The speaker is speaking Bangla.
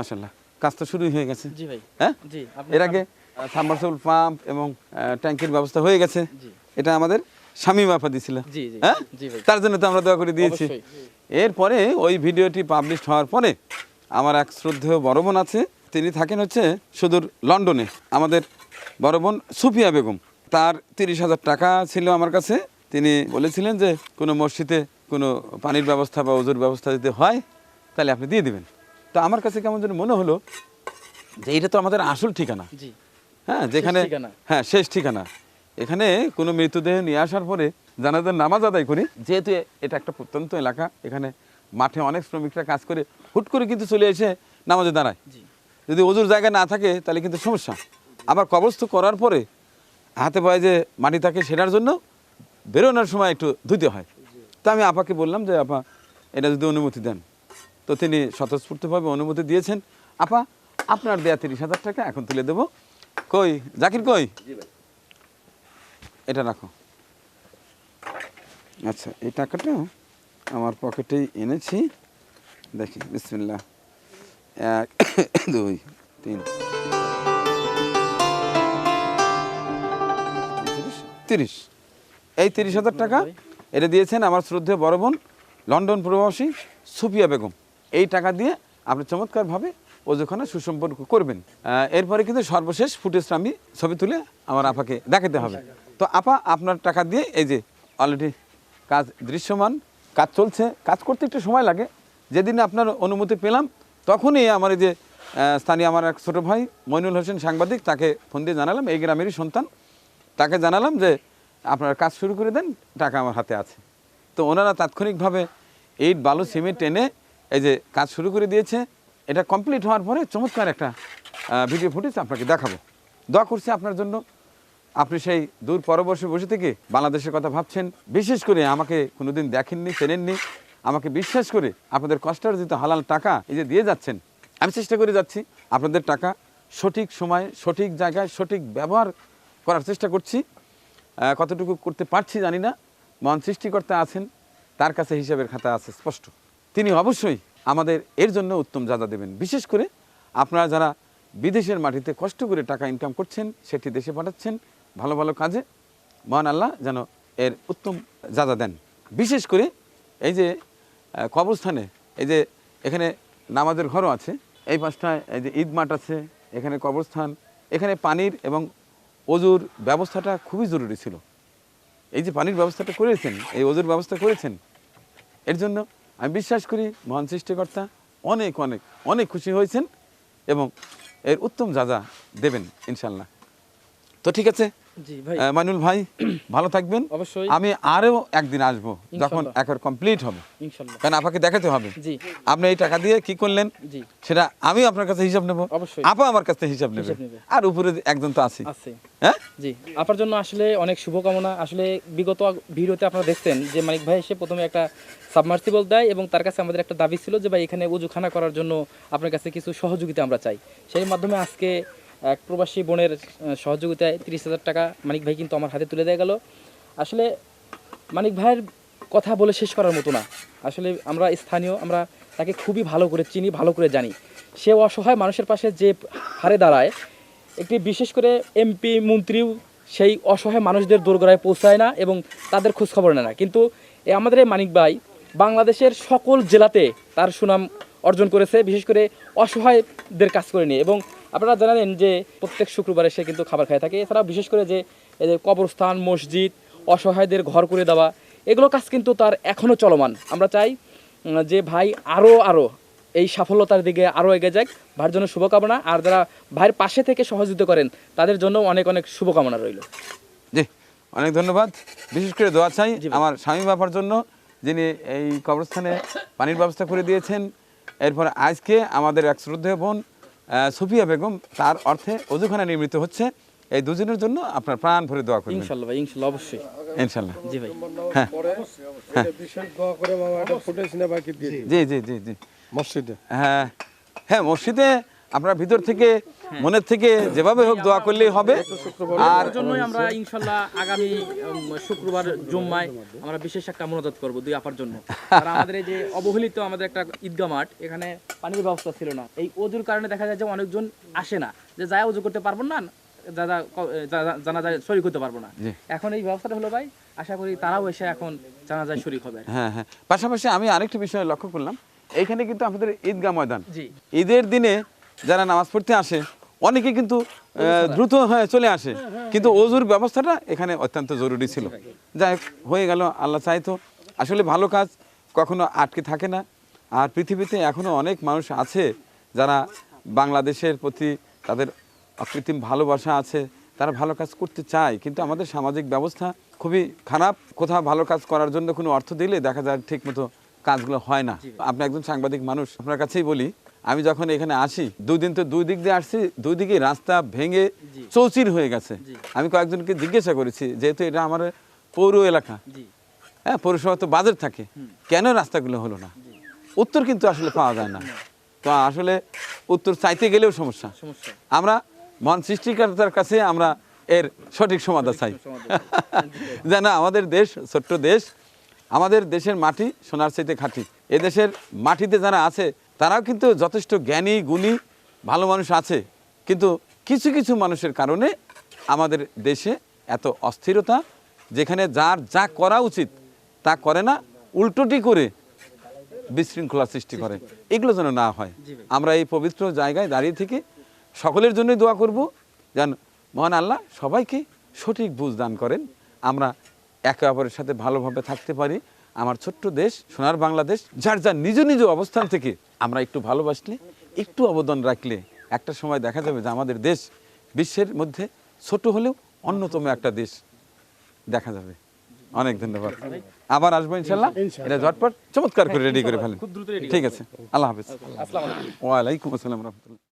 মাশাল্লাহ কাজ তো শুরুই হয়ে গেছে। জি ভাই। হ্যাঁ? জি এর আগে সাবমার্সিবল পাম্প এবং ট্যাঙ্কের ব্যবস্থা হয়ে গেছে। এটা আমাদের স্বামী বাপা দিছিল। জি জি। হ্যাঁ? জি ভাই। তার জন্য তো আমরা দোয়া করে দিয়েছি। এরপরে ওই ভিডিওটি পাবলিশ হওয়ার পরে আমার এক শ্রদ্ধেয় বড় বোন আছে। তিনি থাকেন হচ্ছে সুদূর লন্ডনে। আমাদের বড় বোন সুফিয়া বেগম। তার তিরিশ হাজার টাকা ছিল আমার কাছে। তিনি বলেছিলেন যে কোনো মসজিদে কোনো পানির ব্যবস্থা বা ওজুর ব্যবস্থা যদি হয় তাহলে আপনি দিয়ে দিবেন। তো আমার কাছে কেমন যেন মনে হলো যে এটা তো আমাদের আসল ঠিকানা। হ্যাঁ যেখানে হ্যাঁ শেষ ঠিকানা। এখানে কোনো মৃতদেহ নিয়ে আসার পরে জানাজার নামাজ আদায় করি। যেহেতু এটা একটা প্রত্যন্ত এলাকা এখানে মাঠে অনেক শ্রমিকরা কাজ করে হুট করে কিন্তু চলে এসে নামাজে দাঁড়ায়। যদি ওজুর জায়গা না থাকে তাহলে কিন্তু সমস্যা। আবার কবস্থ করার পরে হাতে পায়ে যে মাটি থাকে সেটার জন্য বেরোনোর সময় একটু ধুতে হয়। তা আমি আপাকে বললাম যে আপা এটা যদি অনুমতি দেন। তো তিনি স্বতঃস্ফূর্তভাবে অনুমতি দিয়েছেন। আপা আপনার দেয়া তিরিশ হাজার টাকা এখন তুলে দেবো। কই? জাকির কই? এটা রাখো। আচ্ছা এই টাকাটা আমার পকেটেই এনেছি। দেখি বিসমিল্লাহ। এক দুই তিন। তিরিশ? তিরিশ। এই তিরিশ হাজার টাকা এটা দিয়েছেন আমার শ্রদ্ধেয় বড় বোন লন্ডন প্রবাসী সুফিয়া বেগম। এই টাকা দিয়ে আপনি চমৎকারভাবে ওজোখানে সুসম্পর্ক করবেন। এরপরে কিন্তু সর্বশেষ ফুটেজটা আমি ছবি তুলে আমার আপাকে দেখাতে হবে। তো আপা, আপনার টাকা দিয়ে এই যে অলরেডি কাজ দৃশ্যমান, কাজ চলছে, কাজ করতে একটু সময় লাগে। যেদিন আপনার অনুমতি পেলাম, তখনই আমার এই যে স্থানীয় আমার এক ছোটো ভাই মইনুল হোসেন সাংবাদিক, তাকে ফোন দিয়ে জানালাম, এই গ্রামেরই সন্তান। তাকে জানালাম যে, আপনার কাজ শুরু করে দেন, টাকা আমার হাতে আছে। তো ওনারা তাৎক্ষণিকভাবে ইট, বালু, সিমেন্ট টেনে এই যে কাজ শুরু করে দিয়েছে, এটা কমপ্লিট হওয়ার পরে চমৎকার একটা ভিডিও ফুটেজ আপনাকে দেখাবো। দোয়া করছি আপনার জন্য। আপনি সেই দূর পরবর্ষে বসে থেকে বাংলাদেশের কথা ভাবছেন, বিশেষ করে আমাকে কোনোদিন দেখেননি, চেনেননি, আমাকে বিশ্বাস করে আপনাদের কষ্টার্জিত হালাল টাকা এই যে দিয়ে যাচ্ছেন, আমি চেষ্টা করে যাচ্ছি আপনাদের টাকা সঠিক সময়ে, সঠিক জায়গায়, সঠিক ব্যবহার করার চেষ্টা করছি। কতটুকু করতে পারছি জানি না মন সৃষ্টিকর্তা আছেন, তার কাছে হিসাবের খাতা আছে স্পষ্ট। তিনি অবশ্যই আমাদের এর জন্য উত্তম যাদা দেবেন। বিশেষ করে আপনারা যারা বিদেশের মাটিতে কষ্ট করে টাকা ইনকাম করছেন, সেটি দেশে পাঠাচ্ছেন, ভালো ভালো কাজে, মহান আল্লাহ যেন এর উত্তম যাদা দেন। বিশেষ করে এই যে কবরস্থানে, এই যে এখানে নামাজের ঘরও আছে, এই পাশটায় এই যে ঈদ মাঠ আছে, এখানে কবরস্থান, এখানে পানির এবং অজুর ব্যবস্থাটা খুবই জরুরি ছিল। এই যে পানির ব্যবস্থাটা করেছেন, এই অজুর ব্যবস্থা করেছেন, এর জন্য আমি বিশ্বাস করি মহান সৃষ্টিকর্তা অনেক অনেক অনেক খুশি হয়েছেন এবং এর উত্তম যা দেবেন, ইনশাল্লাহ। তো ঠিক আছে মাইনুল ভাই ভালো থাকবেন। অবশ্যই। আমি আরও একদিন আসব যখন একবার কমপ্লিট হবে। কারণ আপনাকে দেখাতে হবে। আপনি এই টাকা দিয়ে কি করলেন? সেটা আমি আপনার কাছে হিসাব নেব। আপা আমার কাছে হিসাব নেবে। আর উপরে একজন তো আছে। হ্যাঁ? জি। আপনার জন্য আসলে অনেক শুভকামনা। আসলে বিগত ভিডিওতে আপনারা দেখছেন যে মানিক ভাই এসে প্রথমে একটা সাবমার্সিবল দেয় এবং তার কাছে আমাদের একটা দাবি ছিল যে ভাই এখানে উজুখানা করার জন্য আপনার কাছে কিছু সহযোগিতা আমরা চাই। সেই মাধ্যমে আজকে এক প্রবাসী বোনের সহযোগিতায় তিরিশ হাজার টাকা মানিক ভাই কিন্তু আমার হাতে তুলে দেওয়া গেল। আসলে মানিক ভাইয়ের কথা বলে শেষ করার মতো না। আসলে আমরা স্থানীয়, আমরা তাকে খুবই ভালো করে চিনি, ভালো করে জানি। সে অসহায় মানুষের পাশে যে হারে দাঁড়ায়, একটি বিশেষ করে এমপি, মন্ত্রীও সেই অসহায় মানুষদের দোরগোড়ায় পৌঁছায় না এবং তাদের খোঁজ খবর নেয় না। কিন্তু এ আমাদের এই মানিক ভাই বাংলাদেশের সকল জেলাতে তার সুনাম অর্জন করেছে, বিশেষ করে অসহায়দের কাজ করে নিয়ে। এবং আপনারা জানেন যে প্রত্যেক শুক্রবারে সে কিন্তু খাবার খায় থাকে। এছাড়া বিশেষ করে যে কবরস্থান মসজিদ অসহায়দের ঘর করে দেওয়া এগুলো কাজ কিন্তু তার এখনও চলমান। আমরা চাই যে ভাই আরও আরও এই সাফল্যতার দিকে আরও এগিয়ে যাক ভাইয়ের জন্য শুভকামনা। আর যারা ভাইয়ের পাশে থেকে সহযোগিতা করেন তাদের জন্য অনেক অনেক শুভকামনা রইল। জি অনেক ধন্যবাদ। বিশেষ করে দোয়া চাই আমার স্বামী বাবার জন্য যিনি এই কবরস্থানে পানির ব্যবস্থা করে দিয়েছেন। এরপর আজকে আমাদের এক শ্রদ্ধেয় বোন সুফিয়া বেগম তার অর্থে অজুখানা নির্মিত হচ্ছে। এই দুজনের জন্য আপনার প্রাণ ভরে দোয়া করবেন। ইনশাআল্লাহ ভাই ইনশাআল্লাহ অবশ্যই। ইনশাআল্লাহ জি ভাই। হ্যাঁ। পরে এটা বিশেষ দোয়া করে মামা একটা ফুটেজ না বাকি দিয়ে জি জি জি জি। মসজিদে। হ্যাঁ হ্যাঁ মসজিদে আপনারা ভিতর থেকে মনের থেকে যেভাবে হোক দোয়া করলেই হবে। আর জন্যই আমরা ইনশাল্লাহ আগামী শুক্রবার জুম্মায় আমরা বিশেষ একটা মনোজাত করব দুই আপার জন্য। আর আমাদের এই যে অবহেলিত আমাদের একটা ঈদগাহ মাঠ এখানে পানির ব্যবস্থা ছিল না। এই অজুর কারণে দেখা যায় যে অনেকজন আসে না। যে যায় অজু করতে পারব না দাদা জানা যায় শরিক হতে পারব না। এখন এই ব্যবস্থাটা হলো ভাই আশা করি তারাও এসে এখন জানা যায় শরিক হবে। হ্যাঁ হ্যাঁ। পাশাপাশি আমি আরেকটি বিষয় লক্ষ্য করলাম। এইখানে কিন্তু আমাদের ঈদগাহ ময়দান। ঈদের দিনে যারা নামাজ পড়তে আসে অনেকে কিন্তু দ্রুত হয়ে চলে আসে। কিন্তু অজুর ব্যবস্থাটা এখানে অত্যন্ত জরুরি ছিল। যাই হোক, হয়ে গেল আল্লাহ চাইতো আসলে ভালো কাজ কখনো আটকে থাকে না। আর পৃথিবীতে এখনও অনেক মানুষ আছে যারা বাংলাদেশের প্রতি তাদের অকৃত্রিম ভালোবাসা আছে তারা ভালো কাজ করতে চায়। কিন্তু আমাদের সামাজিক ব্যবস্থা খুবই খারাপ। কোথাও ভালো কাজ করার জন্য কোনো অর্থ দিলে দেখা যায় ঠিক মতো কাজগুলো হয় না। আপনি একজন সাংবাদিক মানুষ আপনার কাছেই বলি আমি যখন এখানে আসি দুই দিন তো দুই দিক দিয়ে আসছি দুই দিকে রাস্তা ভেঙে চৌচির হয়ে গেছে। আমি কয়েকজনকে জিজ্ঞাসা করেছি যেহেতু এটা আমার পৌর এলাকা। হ্যাঁ পৌরসভা তো বাজার থাকে। কেন রাস্তাগুলো হলো না? উত্তর কিন্তু আসলে পাওয়া যায় না। তো আসলে উত্তর চাইতে গেলেও সমস্যা। আমরা মন সৃষ্টিকর্তার কাছে আমরা এর সঠিক সমাধান চাই। যেন আমাদের দেশ ছোট্ট দেশ আমাদের দেশের মাটি সোনার চাইতে খাঁটি। এ দেশের মাটিতে যারা আছে তারাও কিন্তু যথেষ্ট জ্ঞানী গুণী ভালো মানুষ আছে। কিন্তু কিছু কিছু মানুষের কারণে আমাদের দেশে এত অস্থিরতা যেখানে যার যা করা উচিত তা করে না উল্টোটি করে বিশৃঙ্খলা সৃষ্টি করে। এগুলো যেন না হয়। আমরা এই পবিত্র জায়গায় দাঁড়িয়ে থেকে সকলের জন্যই দোয়া করব যেন মহান আল্লাহ সবাইকে সঠিক বুঝ দান করেন। আমরা একে অপরের সাথে ভালোভাবে থাকতে পারি। আমার ছোট্ট দেশ সোনার বাংলাদেশ যার যার নিজ নিজ অবস্থান থেকে আমরা একটু ভালোবাসলে একটু অবদান রাখলে একটা সময় দেখা যাবে যে আমাদের দেশ বিশ্বের মধ্যে ছোট হলেও অন্যতম একটা দেশ দেখা যাবে। অনেক ধন্যবাদ। আবার আসব ইনশাল্লাহ। এটা ঝটপট চমৎকার করে রেডি করে ফেলেন। ঠিক আছে। আল্লাহ হাফিজ। ওয়ালাইকুম আসসালাম রহমতুল্লাহ।